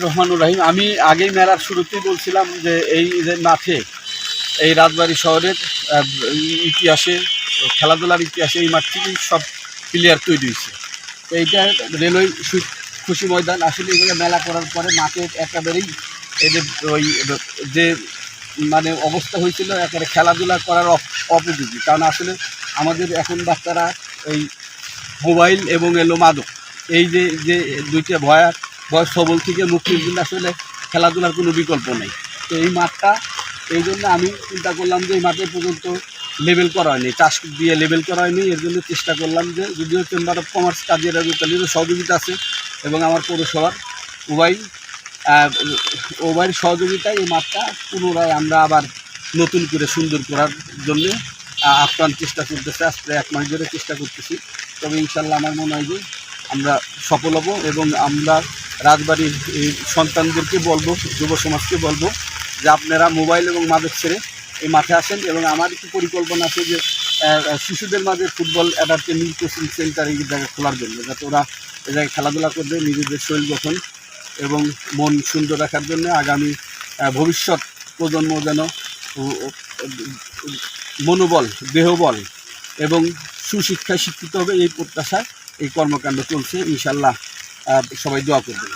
রহমানুর রহিম। আমি আগেই মেলার শুরুতেই বলছিলাম যে এই যে মাঠে, এই রাজবাড়ি শহরের ইতিহাসে, খেলাধুলার ইতিহাসে এই মাঠ থেকেই সব প্লেয়ার তৈরি হয়েছে। তো এইটা রেলওয়ে খুশি ময়দান। আসলে এগুলো মেলা করার পরে মাঠে একেবারেই এদের ওই যে মানে অবস্থা হয়েছিল, একেবারে খেলাধুলা করার অপ- অপযোগী। কারণ আসলে আমাদের এখন বাচ্চারা এই মোবাইল এবং এলো মাদক। এই যে যে দুইটা ভয়া ভয় সবল থেকে মুক্তির জন্য আসলে খেলাধুলার কোনো বিকল্প নেই। তো এই মাঠটা, এই জন্য আমি চিন্তা করলাম যে এই মাঠে পর্যন্ত লেভেল করা হয়নি। চাষ দিয়ে লেভেল করা হয়নি, এর জন্য চেষ্টা করলাম যে যদিও চেম্বার অফ কমার্স কাজের তাদের সহযোগিতা আছে এবং আমার পৌরসভার উভয় উভয়ের সহযোগিতায় এই মাঠটা পুনরায় আমরা আবার নতুন করে সুন্দর করার জন্য আপ্রাণ চেষ্টা করতেছে। আজ প্রায় এক মাস ধরে চেষ্টা করতেছি। তবে ইনশাল্লাহ আমার মনে হয় যে আমরা সফল হব এবং আমরা রাজবাড়ির এই সন্তানদেরকে বলব, যুব সমাজকে বলব যে আপনারা মোবাইল এবং মাদক ছেড়ে এই মাঠে আসেন এবং আমার একটি পরিকল্পনা আছে যে শিশুদের মাঝে ফুটবল অ্যাডাপ্টেনিং কোচিং সেন্টার এই জায়গায় খোলার জন্য, যাতে ওরা এ জায়গায় খেলাধুলা করবে, নিজেদের শরীর গঠন এবং মন সুন্দর রাখার জন্য আগামী ভবিষ্যৎ প্রজন্ম যেন মনোবল, দেহবল এবং সুশিক্ষায় শিক্ষিত হবে এই প্রত্যাশায় এই কর্মকাণ্ড চলছে ইনশাল্লাহ সবাই দোয়া করবেন।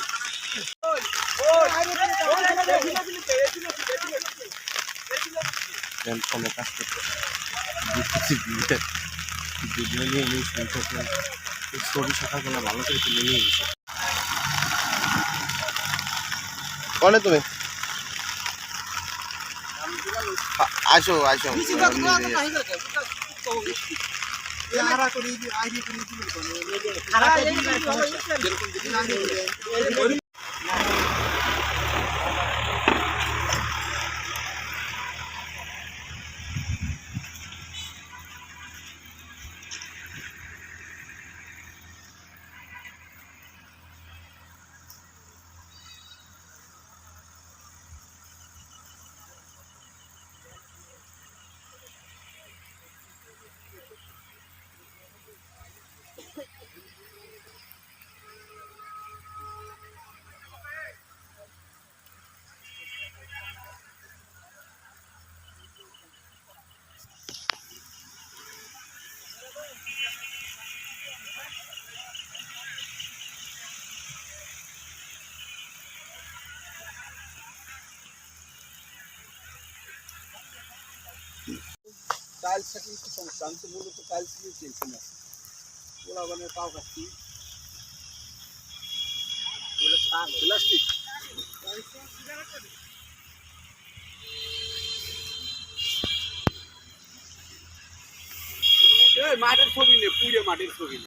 কনে তুমি। আ- আসো আসো টাইলস থাকলে একটু সমস্যা আমি তো মূলত টাইলস নিয়ে চেয়েছি না। ওরা মানে পাও কাটছি প্লাস্টিক মাটির ছবি নে, পুড়ে মাটির ছবি নে।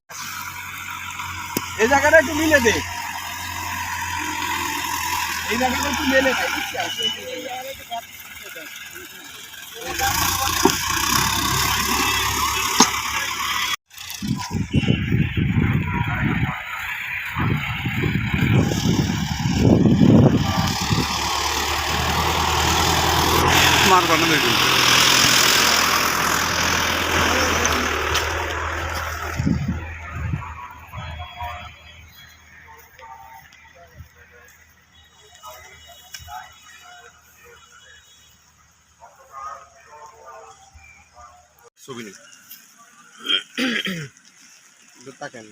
এই জায়গাটা একটু মিলে দে। এই জায়গাটা একটু মেলে নাই বুঝছিস মারবা দেখুন ছবি নেই তাকেন